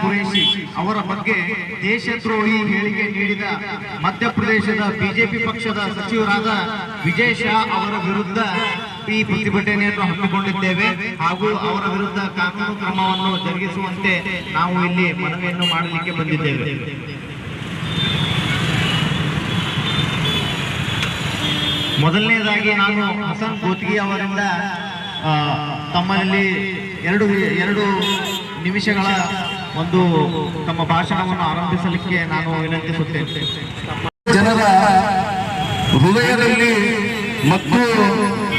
ಕುರೇಶಿ ಅವರ ಬಗ್ಗೆ ದೇಶದ್ರೋಹಿ ಹೇಳಿಕೆ ನೀಡಿದ ಮಧ್ಯಪ್ರದೇಶದ ಬಿಜೆಪಿ ಪಕ್ಷದ ಸಚಿವರಾದ ವಿಜಯ್ ಶಾ ಅವರ ವಿರುದ್ಧ ಈ ಪ್ರತಿಭಟನೆಯನ್ನು ಹಮ್ಮಿಕೊಂಡಿದ್ದೇವೆ. ಹಾಗೂ ಅವರ ವಿರುದ್ಧ ಕಾನೂನು ಕ್ರಮವನ್ನು ಜರುಗಿಸುವಂತೆ ನಾವು ಇಲ್ಲಿ ಮನವಿಯನ್ನು ಮಾಡಲಿಕ್ಕೆ ಬಂದಿದ್ದೇವೆ. ಮೊದಲನೇದಾಗಿ ನಾನು ಹಸನ್ ಗೋತ್ಗಿ ಅವರಿಂದ ತಮ್ಮಲ್ಲಿ ಎರಡು ಎರಡು ನಿಮಿಷಗಳ ಒಂದು ತಮ್ಮ ಭಾಷಣವನ್ನು ಆರಂಭಿಸಲಿಕ್ಕೆ ನಾನು ವಿನಂತಿಸುತ್ತೇನೆ. ಜನರ ಹೃದಯದಲ್ಲಿ ಮತ್ತು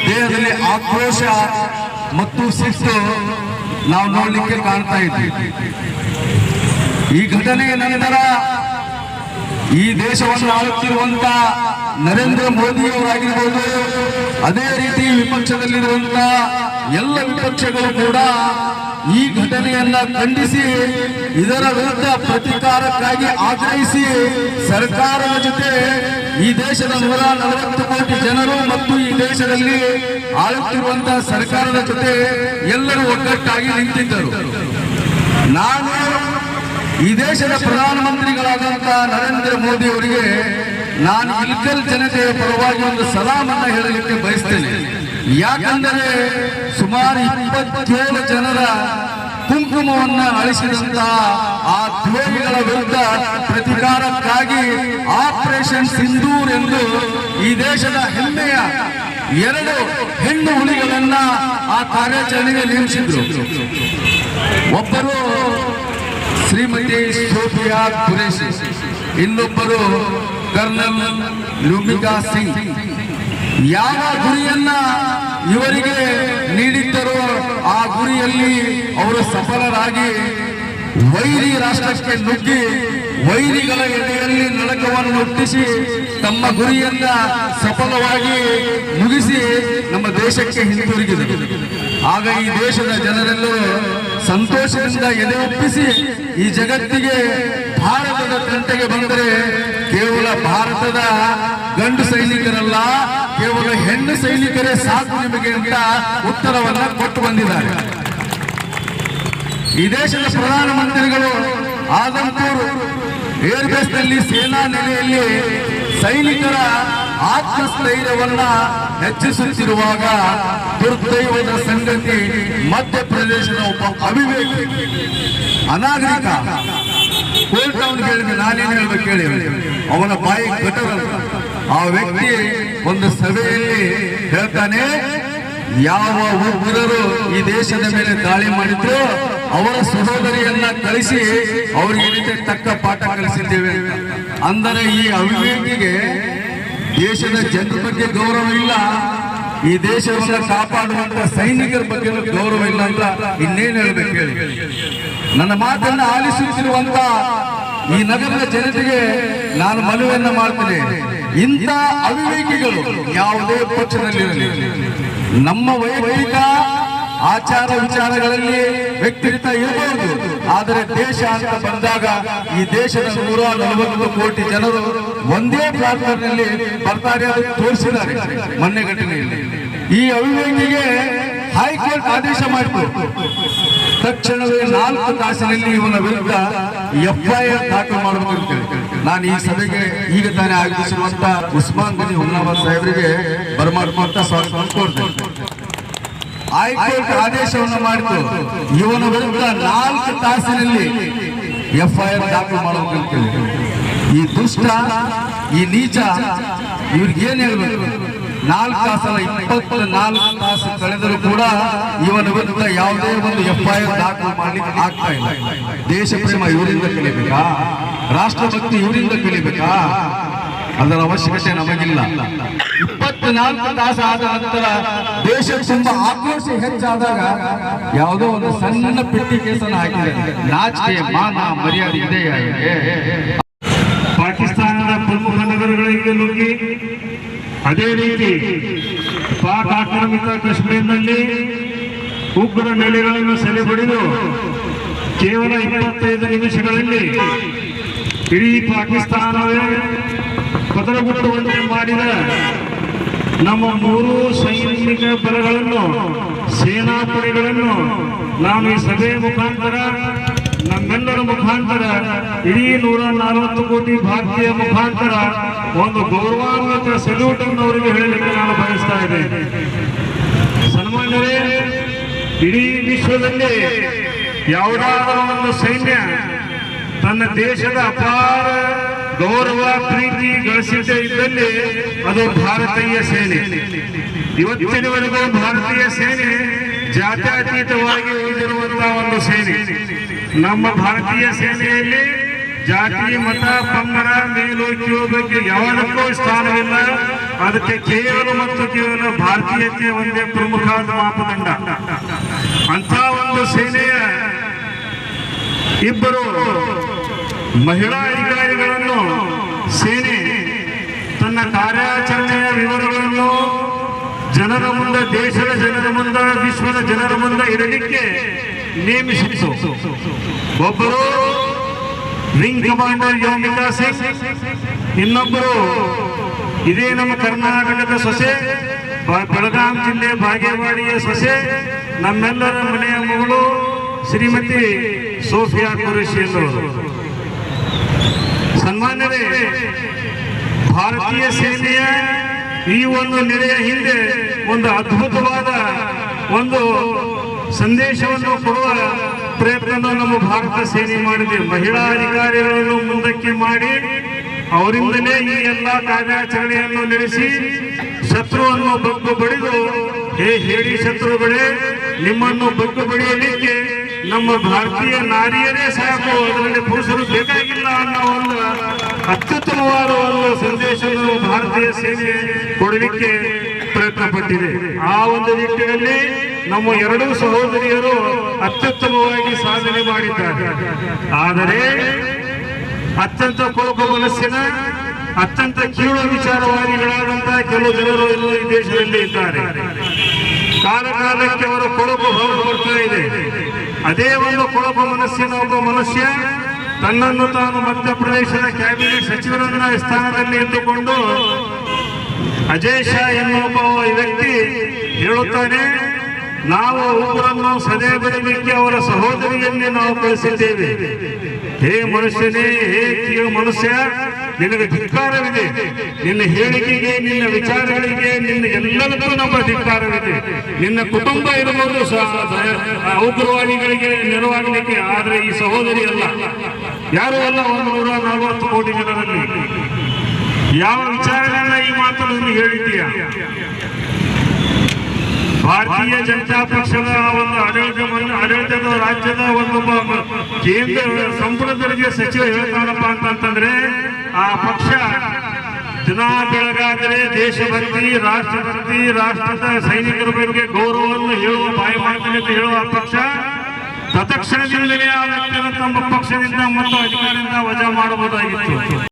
ದೇಹದಲ್ಲಿ ಆಕ್ರೋಶ ಮತ್ತು ಶಿಸ್ತು ನಾವು ನೋಡಲಿಕ್ಕೆ ಕಾಣ್ತಾ ಇದ್ದೀವಿ. ಈ ಘಟನೆಯ ನಂತರ ಈ ದೇಶವನ್ನು ಆಳುತ್ತಿರುವಂತ ನರೇಂದ್ರ ಮೋದಿಯವರಾಗಿರ್ಬೋದು, ಅದೇ ರೀತಿ ವಿಪಕ್ಷದಲ್ಲಿರುವಂತ ಎಲ್ಲ ವಿಪಕ್ಷಗಳು ಕೂಡ ಈ ಘಟನೆಯನ್ನ ಖಂಡಿಸಿ, ಇದರ ವಿರುದ್ಧ ಪ್ರತಿಕಾರಕ್ಕಾಗಿ ಆಗ್ರಹಿಸಿ, ಸರ್ಕಾರದ ಜೊತೆ ಈ ದೇಶದ ನೂರ ನಲವತ್ತು ಕೋಟಿ ಜನರು ಮತ್ತು ಈ ದೇಶದಲ್ಲಿ ಆಳುತ್ತಿರುವಂತಹ ಸರ್ಕಾರದ ಜೊತೆ ಎಲ್ಲರೂ ಒಗ್ಗಟ್ಟಾಗಿ ನಿಂತಿದ್ದರು. ನಾನು ಈ ದೇಶದ ಪ್ರಧಾನಮಂತ್ರಿಗಳಾದಂತಹ ನರೇಂದ್ರ ಮೋದಿ ಅವರಿಗೆ ನಾನು ಇಲ್ಕಲ್ ಜನತೆಯ ಪರವಾಗಿ ಒಂದು ಸಲಾಮನ್ನ ಹೇಳಲಿಕ್ಕೆ ಬಯಸ್ತೇನೆ. ಯಾಕಂದರೆ ಸುಮಾರು ಇಪ್ಪತ್ತೇಳು ಜನರ ಕುಂಕುಮವನ್ನ ಅಳಿಸಿದಂತಹ ಆ ದ್ರೋಹಿಗಳ ವಿರುದ್ಧ ಪ್ರತಿಕಾರಕ್ಕಾಗಿ ಆಪರೇಷನ್ ಸಿಂಧೂರ್ ಎಂದು ಈ ದೇಶದ ಹೆಮ್ಮೆಯ ಎರಡು ಹೆಣ್ಣು ಹುಲಿಗಳನ್ನ ಆ ಕಾರ್ಯಾಚರಣೆಗೆ ನೇಮಿಸಿದ್ರು. ಒಬ್ಬರು ಶ್ರೀಮತಿ ಸೋಫಿಯಾ ಕುರೇಶ್, ಇನ್ನೊಬ್ಬರು ಕರ್ನಲ್ ಲುಮಿಕಾ ಸಿಂಗ್. ಯಾವ ಗುರಿಯನ್ನ ಇವರಿಗೆ ನೀಡಿದ್ದರೋ ಆ ಗುರಿಯಲ್ಲಿ ಅವರು ಸಫಲರಾಗಿ ವೈರಿ ರಾಷ್ಟ್ರಕ್ಕೆ ನುಗ್ಗಿ ವೈರಿಗಳ ಎಡೆಯಲ್ಲಿ ನಡಕವನ್ನು ಹುಟ್ಟಿಸಿ ತಮ್ಮ ಗುರಿಯನ್ನ ಸಫಲವಾಗಿ ಮುಗಿಸಿ ನಮ್ಮ ದೇಶಕ್ಕೆ ಹಿಂತಿರುಗಿದರು. ಆಗ ಈ ದೇಶದ ಜನರೆಲ್ಲರೂ ಸಂತೋಷದಿಂದ ಎದೆ ಒಪ್ಪಿಸಿ ಈ ಜಗತ್ತಿಗೆ ಭಾರತದ ತಂಟೆಗೆ ಬಂದರೆ ಕೇವಲ ಭಾರತದ ಗಂಡು ಸೈನಿಕರಲ್ಲ, ಕೇವಲ ಹೆಣ್ಣು ಸೈನಿಕರೇ ಸಾಕು ನಿಮಗೆ ಅಂತ ಉತ್ತರವನ್ನ ಕೊಟ್ಟು ಬಂದಿದ್ದಾರೆ. ಈ ದೇಶದ ಪ್ರಧಾನಮಂತ್ರಿಗಳು ಆದಂಪುರ್ ಏರ್ಬೇಸ್ನಲ್ಲಿ ಸೇನಾ ನೆಲೆಯಲ್ಲಿ ಸೈನಿಕರ ಆತ್ಮಸ್ಥೈರ್ಯವನ್ನ ಹೆಚ್ಚಿಸುತ್ತಿರುವಾಗ ದುರ್ದೈವದ ಸಂಗತಿ ಮಧ್ಯಪ್ರದೇಶದ ಒಬ್ಬ ಅವಿವೇಕಿ ಅನಾಗರಿಕ. ಕೋರ್ಟ್ ಅವನು ಕೇಳಿದ್ರೆ ನಾನೇನು ಹೇಳ್ಬೇಕು ಹೇಳಿ ಅವನ ಬಾಯಿ ಕಟ್ಟರಲ್ಲ ಆ ವ್ಯಕ್ತಿ ಒಂದು ಸಭೆಯಲ್ಲಿ ಹೇಳ್ತಾನೆ, ಯಾವ ಉಗ್ರರು ಈ ದೇಶದ ಮೇಲೆ ದಾಳಿ ಮಾಡಿದ್ರು, ಅವರ ಸಹೋದರಿಯನ್ನ ಕಳಿಸಿ ಅವರಿಗೆ ತಕ್ಕ ಪಾಠ ಕಲಿಸಿದ್ದೇವೆ. ಅಂದರೆ ಈ ಅವಿವೇಕಿಗೆ ದೇಶದ ಜನರ ಬಗ್ಗೆ ಗೌರವ ಇಲ್ಲ. ಈ ದೇಶವನ್ನು ಕಾಪಾಡುವಂತ ಸೈನಿಕರ ಬಗ್ಗೆ ಗೌರವ ಇಲ್ಲ ಅಂತ ಇನ್ನೇನು ಹೇಳ್ಬೇಕು ಹೇಳಿ. ನನ್ನ ಮಾತನ್ನ ಆಲಿಸುತ್ತಿರುವಂತ ಈ ನಗರದ ಜನತೆಗೆ ನಾನು ಮನವಿಯನ್ನ ಮಾಡ್ತೇನೆ. ಇಂಥ ಅವಿವೇಕಿಗಳು ಯಾವುದೇ ಪಕ್ಷದಲ್ಲಿರಲಿ. ನಮ್ಮ ವೈಯಕ್ತಿಕ ಆಚಾರ ವಿಚಾರಗಳಲ್ಲಿ ವ್ಯಕ್ತಿತ್ವ ಇರಬಹುದು ಆದರೆ ದೇಶ ಅಂತ ಬಂದಾಗ ಈ ದೇಶದ ನೂರ ನಲವತ್ತು ಕೋಟಿ ಜನರು ಒಂದೇ ಪ್ರಾರ್ಥನೆಯಲ್ಲಿ ಬರ್ತಾರೆ ಅದು ತೋರಿಸಿದ್ದಾರೆ ಮೊನ್ನೆ ಘಟನೆಯಲ್ಲಿ. ಈ ಅವಿವೇಕಿಗೆ ಹೈಕೋರ್ಟ್ ಆದೇಶ ಮಾಡಿತು. ತಕ್ಷಣವೇ ನಾಲ್ಕು ತಾಸಿನಲ್ಲಿ ಇವನ ವಿರುದ್ಧ ಎಫ್ಐಆರ್ ದಾಖಲು ಮಾಡಬೇಕು ನಾನು ಈ ಸಭೆಗೆ ಈಗ ತಾನೇ ಆಗಮಿಸಿರುವಂತ ಉಸ್ಮಾನ್ ಗನಿ ಹುಮ್ನಾಬಾದ್ ಸಾಹೇಬರಿಗೆ ಬರಮಾಡುವಂತ ಸ್ವಾಗತ ಕೋರ್ತೇನೆ ಹೈಕೋರ್ಟ್ ಆದೇಶವನ್ನು ಮಾಡಿತು. ಇವನ ವಿರುದ್ಧ ನಾಲ್ಕು ತಾಸಿನಲ್ಲಿ ಎಫ್ಐಆರ್ ದಾಖಲು ಮಾಡಬೇಕು. ಈ ದುಷ್ಟ, ಈ ನೀಚ, ಇವ್ರಿಗೆ ಏನ್ ಹೇಳ್ಬೇಕು? ನಾಲ್ಕು ತಾಸಲ್ಲ, ಇಪ್ಪತ್ತು ನಾಲ್ಕು ತಾಸು ಕಳೆದರೂ ಕೂಡ ಇವನ ವಿರುದ್ಧ ಯಾವುದೇ ಒಂದು ಎಫ್ಐಆರ್ ದಾಖಲು ಮಾಡ್ಲಿಕ್ಕೆ ಆಗ್ತಾ ಇಲ್ಲ. ದೇಶ ಪ್ರೇಮ ಇವರಿಂದ ಕಲಿಬೇಕಾ? ರಾಷ್ಟ್ರಭಕ್ತಿ ಇವರಿಂದ ಕಲಿಬೇಕಾ? ಅದರ ಅವಶ್ಯಕತೆ ನಮಗಿಲ್ಲ. ಇಪ್ಪತ್ನಾಲ್ಕು ತಾಸು ಆದ ನಂತರ ದೇಶ ತುಂಬಾ ಆಕ್ರೋಶ ಹೆಚ್ಚಾದಾಗ ಯಾವುದೋ ಒಂದು ಸಣ್ಣ ಪೆಟ್ಟಿ ಕೇಸನ್ನು ಹಾಕಿದ್ದಾರೆ ನಾಚಿಕೆ, ಮಾನ, ಮರ್ಯಾದೆ ಇದೆಯಾ? ಪಾಕಿಸ್ತಾನದ ಪ್ರಮುಖ ನಗರಗಳಿಗೆ ನುಗ್ಗಿ ಅದೇ ರೀತಿ ಪಾಕ್ ಆಕ್ರಮಿತ ಕಾಶ್ಮೀರದಲ್ಲಿ ಉಗ್ರ ನೆಲೆಗಳನ್ನು ಸೆರೆಪಡೆದು ಕೇವಲ ಇಪ್ಪತ್ತೈದು ನಿಮಿಷಗಳಲ್ಲಿ ಇಡೀ ಪಾಕಿಸ್ತಾನವೇ ಪದರಗುಟ್ಟುವಂತೆ ಮಾಡಿದ ನಮ್ಮ ಮೂರು ಸೈನಿಕ ಬಲಗಳನ್ನು ಸೇನಾಪಡೆಗಳನ್ನು ನಾನು ಈ ಸಭೆ ಮುಖಾಂತರ, ನಮ್ಮೆಲ್ಲರ ಮುಖಾಂತರ, ಇಡೀ ನೂರ ನಲವತ್ತು ಕೋಟಿ ಭಾರತೀಯ ಮುಖಾಂತರ ಒಂದು ಗೌರವಾನ್ವಿತ ಸಲ್ಯೂಟ್ ಅನ್ನು ಅವರಿಗೆ ಹೇಳಲಿಕ್ಕೆ ನಾನು ಬಯಸ್ತಾ ಇದ್ದೇನೆ ಸನ್ಮಾನ್ಯವೇ ಇಡೀ ವಿಶ್ವದಲ್ಲಿ ಯಾವುದಾದರೂ ಒಂದು ಸೈನ್ಯ ತನ್ನ ದೇಶದ ಅಪಾರ ಗೌರವ, ಪ್ರೀತಿ ಗಳಿಸಿದ್ದೇ ಇದ್ದಲ್ಲಿ ಅದು ಭಾರತೀಯ ಸೇನೆ. ಇವತ್ತಿನವರೆಗೂ ಭಾರತೀಯ ಸೇನೆ ಜಾತ್ಯತೀತವಾಗಿ ಉಳಿದಿರುವಂತಹ ಒಂದು ಸೇನೆ. ನಮ್ಮ ಭಾರತೀಯ ಸೇನೆಯಲ್ಲಿ ಜಾತಿ, ಮತ, ಪಂಗಡ, ಮೇಲು ಬಗ್ಗೆ ಯಾವುದಕ್ಕೂ ಸ್ಥಾನವಿಲ್ಲ. ಅದಕ್ಕೆ ಕೇವಲ ಮತ್ತು ಕೇವಲ ಭಾರತೀಯತೆ ಒಂದೇ ಪ್ರಮುಖ ಮಾಪದಂಡ. ಅಂತ ಒಂದು ಸೇನೆಯ ಇಬ್ಬರು ಮಹಿಳಾ ಅಧಿಕಾರಿಗಳನ್ನು ಸೇನೆ, ತನ್ನ ಕಾರ್ಯಾಚರಣೆಯ ವಿವರಗಳನ್ನು ಜನರ ಮುಂದೆ, ದೇಶದ ಜನರ ಮುಂದೆ, ವಿಶ್ವದ ಜನರ ಮುಂದೆ ಇರಲಿಕ್ಕೆ ನೇಮಿಸಿತು. ಒಬ್ಬರು ವಿಂಗ್ ಕಮಾಂಡರ್ ಯೋಮಿತಾ ಸಿಂಗ್, ಇನ್ನೊಬ್ಬರು ಇದೇ ನಮ್ಮ ಕರ್ನಾಟಕದ ಸೊಸೆ ಬೆಳಗಾಂ ಜಿಲ್ಲೆ ಬಾಗೇವಾಡಿಯ ಸೊಸೆ, ನಮ್ಮೆಲ್ಲರ ಮನೆಯ ಮಗಳು ಶ್ರೀಮತಿ ಸೋಫಿಯಾ ಕುರೇಶಿ ಎಂದವರು. ಸನ್ಮಾನ್ಯವೇ ಭಾರತೀಯ ಸೇನೆಯ ಈ ಒಂದು ನೆಲೆಯ ಹಿಂದೆ ಒಂದು ಅದ್ಭುತವಾದ ಒಂದು ಸಂದೇಶವನ್ನು ಕೊಡುವ ಪ್ರಯತ್ನ ನಮ್ಮ ಭಾರತ ಸೇನೆ ಮಾಡಿದೆ. ಮಹಿಳಾ ಅಧಿಕಾರಿಗಳನ್ನು ಮುಂದಕ್ಕೆ ಮಾಡಿ, ಅವರಿಂದಲೇ ಈ ಎಲ್ಲ ಕಾರ್ಯಾಚರಣೆಯನ್ನು ನಡೆಸಿ, ಶತ್ರುವನ್ನು ಬಗ್ಗು ಬಡಿದು, ಹೇ ಹೇಳಿ ಶತ್ರುಗಳೇ, ನಿಮ್ಮನ್ನು ಬಗ್ಗು ಬಡಿಯಲಿಕ್ಕೆ ನಮ್ಮ ಭಾರತೀಯ ನಾರಿಯರೇ ಸಾಕು. ಅದರಲ್ಲಿ ಪುರುಷರು ಬೇಕಾಗಿಲ್ಲ ಅನ್ನೋ ಒಂದು ಅತ್ಯುತ್ತಮವಾದ ಒಂದು ಸಂದೇಶವನ್ನು ಭಾರತೀಯ ಸೇನೆ ಕೊಡಲಿಕ್ಕೆ ಪ್ರಯತ್ನ ಪಟ್ಟಿದೆ ಆ ಒಂದು ನಿಟ್ಟಿನಲ್ಲಿ ನಮ್ಮ ಎರಡೂ ಸಹೋದರಿಯರು ಅತ್ಯುತ್ತಮವಾಗಿ ಸಾಧನೆ ಮಾಡಿದ್ದಾರೆ. ಆದರೆ ಅತ್ಯಂತ ಕೋಪ ಮನಸ್ಸಿನ, ಅತ್ಯಂತ ಕೀಳು ವಿಚಾರವಾದಿಗಳಾದಂತಹ ಕೆಲವು ಜನರು ಎಲ್ಲ ಈ ದೇಶದಲ್ಲಿ ಇದ್ದಾರೆ. ಕಾಲ ಕಾಲಕ್ಕೆ ಅವರ ಕೊಳಕು ಹೊರಗೆ ಬರ್ತಾ ಇದೆ. ಅದೇ ಒಂದು ಕೊಳಪ ಮನಸ್ಸಿನ ಒಬ್ಬ ಮನುಷ್ಯ ತನ್ನನ್ನು ತಾನು ಮಧ್ಯಪ್ರದೇಶದ ಕ್ಯಾಬಿನೆಟ್ ಸಚಿವರನ್ನ ಸ್ಥಾನದಲ್ಲಿ ಇಟ್ಟುಕೊಂಡು ಅಜಯ್ ಶಾ ಎನ್ನುವ ವ್ಯಕ್ತಿ ಹೇಳುತ್ತಾನೆ ನಾವು ಅವರನ್ನು ಸದೆ ಬರೀಲಿಕ್ಕೆ ಅವರ ಸಹೋದರಿಯನ್ನೇ ನಾವು ಕಳಿಸಿದ್ದೇವೆ. ಹೇ ಮನುಷ್ಯನೇ, ಹೇ ಕಿಯ ಮನುಷ್ಯ, ನಿನಗೆ ಧಿಕ್ಕಾರವಿದೆ. ನಿನ್ನ ಹೇಳಿಕೆಗೆ, ನಿನ್ನ ವಿಚಾರಗಳಿಗೆ, ನಿನ್ನ ಎಲ್ಲದಕ್ಕೂ ನಮ್ಮ ಧಿಕ್ಕಾರವಿದೆ. ನಿನ್ನ ಕುಟುಂಬ ಇರಬಹುದು ಉಗ್ರವಾದಿಗಳಿಗೆ ನೆರವಾಗಲಿಕ್ಕೆ, ಆದರೆ ಈ ಸಹೋದರಿ ಅಲ್ಲ. ಯಾರು ಅಲ್ಲ ಒಂದು ನೂರ ನಲವತ್ತು ಕೋಟಿ ಜನರಲ್ಲಿ? ಯಾವ ವಿಚಾರಗಳನ್ನ ಈ ಮಾತನ್ನು ಹೇಳಿದ್ದೀಯ? ಭಾರತೀಯ ಜನತಾ ಪಕ್ಷದ ಒಂದು ಆಡಳಿತ ಮಂಡ- ಆಡಳಿತದ ರಾಜ್ಯದ ಒಂದು ಕೇಂದ್ರ ಸಂಪುಟ ಸಚಿವ ಹೇಳ್ತಾರಪ್ಪ ಅಂತಂತಂದ್ರೆ ಆ ಪಕ್ಷ ದಿನ ಬೆಳಗಾದರೆ ದೇಶಭಕ್ತಿ, ರಾಷ್ಟ್ರಭಕ್ತಿ, ರಾಷ್ಟ್ರದ ಸೈನಿಕರ ಬಗ್ಗೆ ಗೌರವವನ್ನು ಹೇಳುವ ಬಾಯಿ ಅಂತ ಹೇಳುವ ಪಕ್ಷ, ತತ್ಕ್ಷಣದಿಂದಲೇ ಆ ತಮ್ಮ ಪಕ್ಷದಿಂದ ಮತ್ತು ಅಧಿಕಾರದಿಂದ ವಜಾ ಮಾಡಬಹುದಾಗಿತ್ತು.